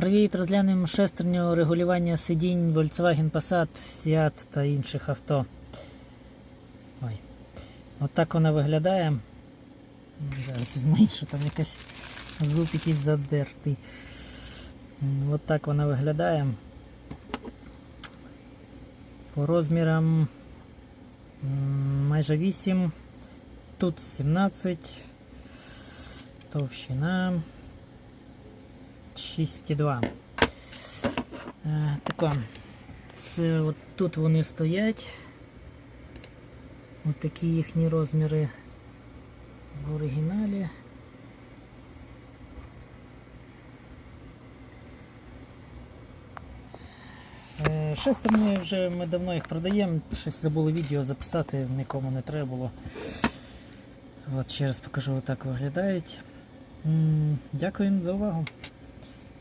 Привіт, розглянемо шестерню регулювання сидінь Volkswagen Passat, Seat та інших авто. Ой. От так вона виглядає. Зараз візьму іншу, там якась зуб якийсь задертий. От так вона виглядає. По розмірам майже 8. Тут 17. Товщина 6,2. Е. Це от тут вони стоять. Ось такі їхні розміри в оригіналі. Е, Шестерні вже ми давно їх продаємо, щось забули відео записати, нікому не треба було. От ще раз покажу, отак виглядають. Дякую за увагу.